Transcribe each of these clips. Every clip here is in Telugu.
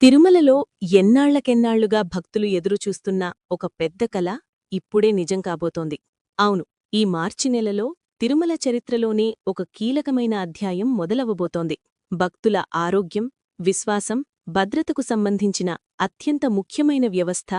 తిరుమలలో ఎన్నాళ్ళకెన్నాళ్ళుగా భక్తులు ఎదురుచూస్తున్న ఒక పెద్ద కల ఇప్పుడే నిజం కాబోతోంది. అవును ఈ మార్చి నెలలో తిరుమల చరిత్రలోనే ఒక కీలకమైన అధ్యాయం మొదలవబోతోంది భక్తుల ఆరోగ్యం విశ్వాసం భద్రతకు సంబంధించిన అత్యంత ముఖ్యమైన వ్యవస్థ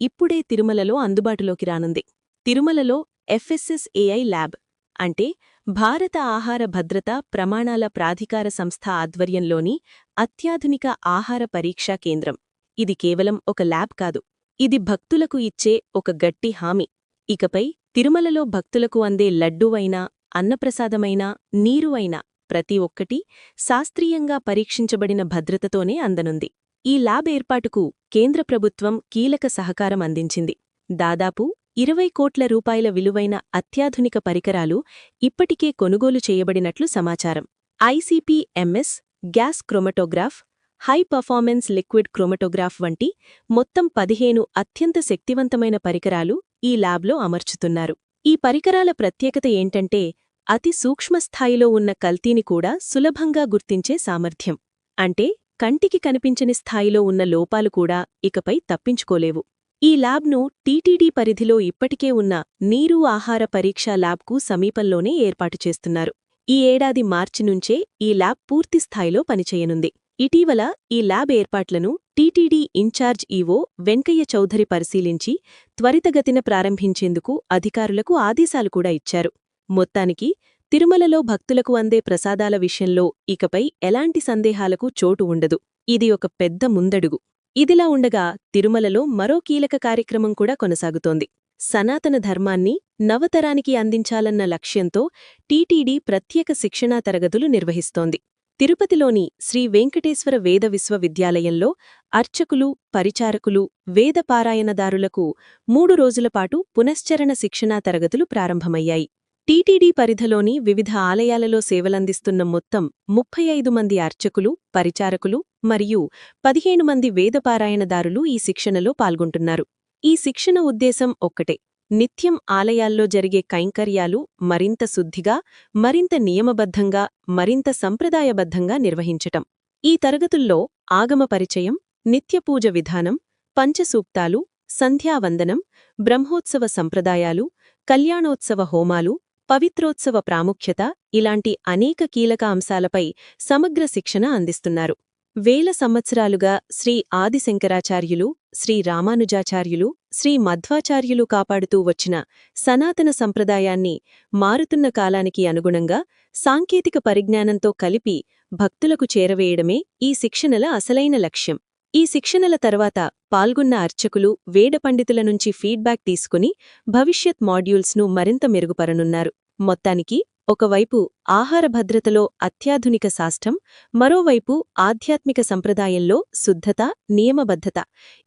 ఇప్పుడే తిరుమలలో అందుబాటులోకి రానుంది. తిరుమలలో ఎఫ్ఎస్ఎస్ఏఐ ల్యాబ్ అంటే భారత ఆహార భద్రత ప్రమాణాల ప్రాధికార సంస్థ ఆధ్వర్యంలోని అత్యాధునిక ఆహార పరీక్షా కేంద్రం. ఇది కేవలం ఒక ల్యాబ్ కాదు. ఇది భక్తులకు ఇచ్చే ఒక గట్టి హామీ. ఇకపై తిరుమలలో భక్తులకు అందే లడ్డూవైనా అన్నప్రసాదమైనా నీరు అయినా ప్రతి ఒక్కటి శాస్త్రీయంగా పరీక్షించబడిన భద్రతతోనే అందనుంది. ఈ ల్యాబ్ ఏర్పాటుకు కేంద్ర ప్రభుత్వం కీలక సహకారం అందించింది. దాదాపు ఇరవై కోట్ల రూపాయల విలువైన అత్యాధునిక పరికరాలు ఇప్పటికే కొనుగోలు చేయబడినట్లు సమాచారం. ICPMS gas chromatograph high performance liquid chromatograph వంటి మొత్తం పదిహేను అత్యంత శక్తివంతమైన పరికరాలు ఈ ల్యాబ్లో అమర్చుతున్నారు. ఈ పరికరాల ప్రత్యేకత ఏంటంటే అతి సూక్ష్మస్థాయిలో ఉన్న కల్తీని కూడా సులభంగా గుర్తించే సామర్థ్యం. అంటే కంటికి కనిపించని స్థాయిలో ఉన్న లోపాలు కూడా ఇకపై తప్పించుకోలేవు. ఈ ల్యాబ్ను టీటీడీ పరిధిలో ఇప్పటికే ఉన్న నీరు ఆహార పరీక్ష ల్యాబ్కు సమీపంలోనే ఏర్పాటు చేస్తున్నారు. ఈ ఏడాది మార్చి నుంచే ఈ ల్యాబ్ పూర్తి స్థాయిలో పనిచేయనుంది. ఇటీవల ఈ ల్యాబ్ ఏర్పాట్లను TTD in charge EO Venkaiah Chowdary పరిశీలించి త్వరితగతిన ప్రారంభించేందుకు అధికారులకు ఆదేశాలు కూడా ఇచ్చారు. మొత్తానికి తిరుమలలో భక్తులకు అందే ప్రసాదాల విషయంలో ఇకపై ఎలాంటి సందేహాలకు చోటు ఉండదు. ఇది ఒక పెద్ద ముందడుగు. ఇదిలా ఉండగా తిరుమలలో మరో కీలక కార్యక్రమం కూడా కొనసాగుతోంది. సనాతన ధర్మాన్ని నవతరానికి అందించాలన్న లక్ష్యంతో టీటీడీ ప్రత్యేక శిక్షణా తరగతులు నిర్వహిస్తోంది. తిరుపతిలోని శ్రీ వెంకటేశ్వర వేద విశ్వవిద్యాలయంలో అర్చకులు పరిచారకులు వేద పారాయణదారులకు మూడు రోజులపాటు పునశ్చరణ శిక్షణా తరగతులు ప్రారంభమయ్యాయి. టీటీడీ పరిధిలోని వివిధ ఆలయాలలో సేవలందిస్తున్న మొత్తం ముప్పై ఐదు మంది అర్చకులు పరిచారకులు మరియు పదిహేను మంది వేదపారాయణదారులు ఈ శిక్షణలో పాల్గొంటున్నారు. ఈ శిక్షణ ఉద్దేశం ఒక్కటే నిత్యం ఆలయాల్లో జరిగే కైంకర్యాలు మరింత శుద్ధిగా మరింత నియమబద్ధంగా మరింత సంప్రదాయబద్ధంగా నిర్వహించటం. ఈ తరగతుల్లో ఆగమ పరిచయం నిత్యపూజ విధానం పంచసూక్తాలు సంధ్యావందనం బ్రహ్మోత్సవ సంప్రదాయాలు కళ్యాణోత్సవ హోమాలు పవిత్రోత్సవ ప్రాముఖ్యత ఇలాంటి అనేక కీలక అంశాలపై సమగ్ర శిక్షణ అందిస్తున్నారు. వేల సంవత్సరాలుగా శ్రీ ఆదిశంకరాచార్యులు శ్రీ రామానుజాచార్యులు శ్రీ మధ్వాచార్యులు కాపాడుతూ వచ్చిన సనాతన సంప్రదాయాన్ని మారుతున్న కాలానికి అనుగుణంగా సాంకేతిక పరిజ్ఞానంతో కలిపి భక్తులకు చేరవేయడమే ఈ శిక్షణల అసలైన లక్ష్యం. ఈ శిక్షణల తర్వాత పాల్గొన్న అర్చకులు వేద పండితుల నుంచి ఫీడ్బ్యాక్ తీసుకుని భవిష్యత్ మాడ్యూల్స్ను మరింత మెరుగుపరనున్నారు. మొత్తానికి ఒకవైపు ఆహార భద్రతలో అత్యాధునిక సాష్టం మరోవైపు ఆధ్యాత్మిక సంప్రదాయంలో శుద్ధత నియమబద్ధత.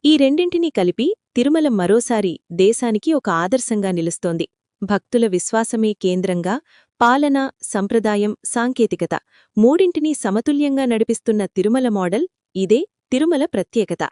ఈ రెండింటినీ కలిపి తిరుమల మరోసారి దేశానికి ఒక ఆదర్శంగా నిలుస్తోంది. భక్తుల విశ్వాసమే కేంద్రంగా పాలన సంప్రదాయం సాంకేతికత. మూడింటినీ సమతుల్యంగా నడిపిస్తున్న తిరుమల మోడల్ ఇదే. తిరుమల ప్రత్యేకత.